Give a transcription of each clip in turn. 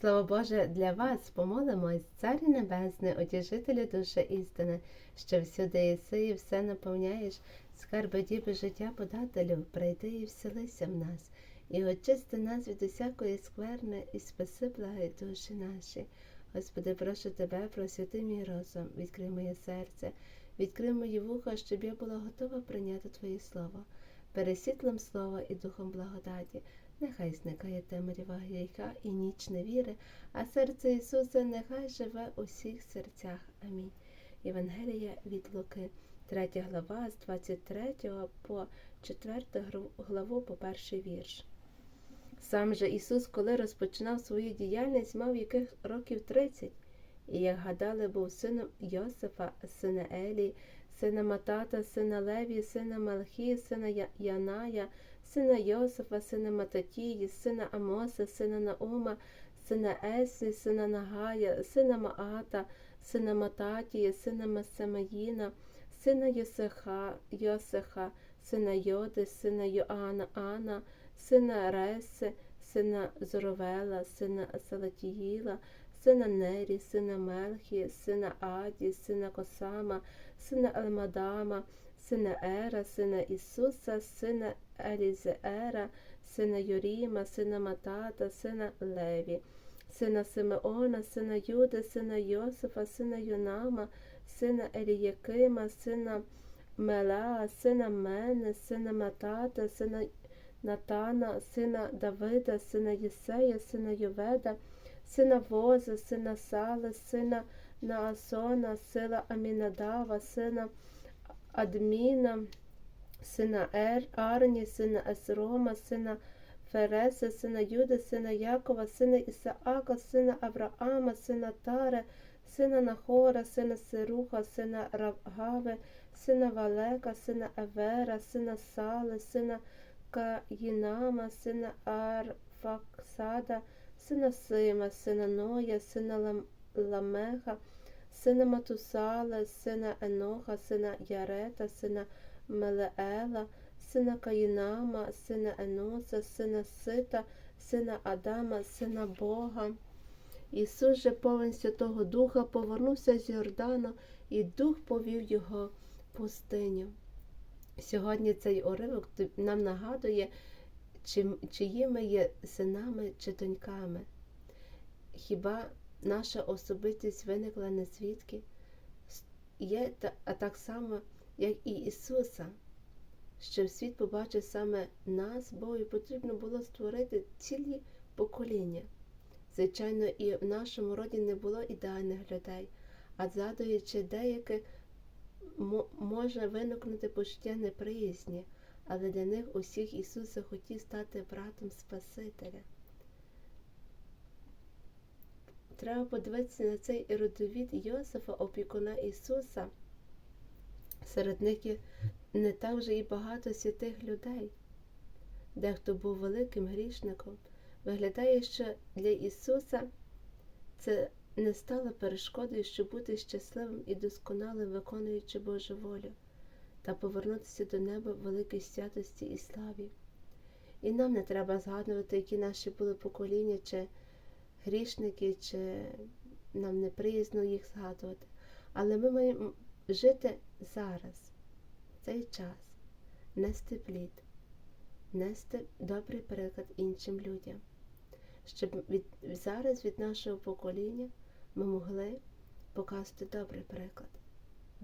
Слово Боже для вас помолимось, Царю Небесний, одіжителю душі істини, що всюди єси і все наповняєш, скарби діби життя подателю, прийди і вселися в нас, і очисти нас від усякої скверни, і спаси благи душі наші. Господи, прошу тебе, просвяти мій розум, відкрий моє серце, відкрий мої вуха, щоб я була готова прийняти Твоє Слово, пересвітлом слова і духом благодаті. Нехай зникає темрява гріха і ніч невіри, а серце Ісуса нехай живе у всіх серцях. Амінь. Євангелія від Луки, 3 глава з 23 по 4 главу по перший вірш. Сам же Ісус, коли розпочинав свою діяльність, мав яких років 30, і, як гадали, був сином Йосифа, сина Елії, сина Матата, сина Леві, сина Малхії, сина Яная, сина Йосифа, сина Мататії, сина Амоса, сина Наума, сина Есі, сина Нагая, сина Маата, сина Мататії, сина Масамаїна, сина Йосиха, Йосиха, сина Йоди, сина Йоанна, Ана, сина Реси, сина Зоровела, сина Салатіїла, сина Нері, сина Мелхі, сина Аді, сина Косама, сина Елмадама, сина Ера, сина Ісуса, сина Елізеера, сина Йоріма, сина Матата, сина Леві, сина Симеона, сина Юди, сина Йосифа, сина Юнама, сина Еліякима, сина Мелеа, сина Мене, сина Матата, сина Натана, сина Давида, сина Єсея, сина Йоведа, сина Воза, сина Сали, сина Наасона, сина Амінадава, сина Адміна, сина Ер, Арні, сина Есрома, сина Фереса, сина Юда, сина Якова, сина Ісаака, сина Авраама, сина Таре, сина Нахора, сина Сируха, сина Равгави, сина Валека, сина Евера, сина Сали, сина Каїнама, сина Арфаксада, сина Сима, сина Ноя, сина Ламеха, сина Матусала, сина Еноха, сина Ярета, сина Мелеела, сина Каїнама, сина Еноса, сина Сита, сина Адама, сина Бога. Ісус же повен Святого Духа повернувся з Йордану, і Дух повів його пустиню. Сьогодні цей уривок нам нагадує, чиї ми є синами чи доньками. Хіба наша особистість виникла не звідки? Є а так само, як і Ісуса, що світ побачив саме нас, Богу потрібно було створити цілі покоління. Звичайно, і в нашому роді не було ідеальних людей, а згадуючи деяких може виникнути почуття неприязні, але для них усіх Ісус захотів стати братом Спасителя. Треба подивитися на цей родовід Йосифа, опікуна Ісуса. Серед них є не так вже і багато святих людей. Дехто був великим грішником. Виглядає, що для Ісуса це не стало перешкодою, щоб бути щасливим і досконалим, виконуючи Божу волю, та повернутися до неба в великій святості і славі. І нам не треба згадувати, які наші були покоління, чи грішники, чи нам неприязно їх згадувати. Але ми маємо жити зараз, в цей час, нести плід, нести добрий приклад іншим людям, щоб від, зараз від нашого покоління ми могли показати добрий приклад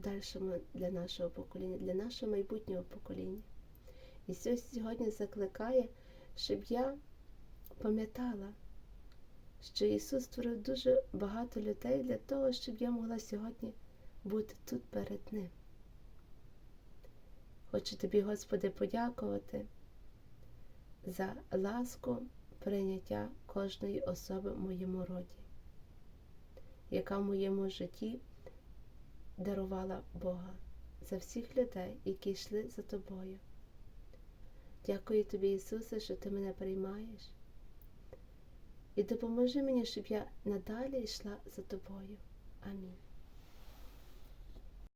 дальшому для нашого покоління, для нашого майбутнього покоління. І сьогодні закликає, щоб я пам'ятала, що Ісус створив дуже багато людей для того, щоб я могла сьогодні бути тут перед Ним. Хочу тобі, Господи, подякувати за ласку прийняття кожної особи в моєму роді яка в моєму житті дарувала Бога за всіх людей, які йшли за тобою. Дякую тобі, Ісусе, що ти мене приймаєш. І допоможи мені, щоб я надалі йшла за тобою. Амінь.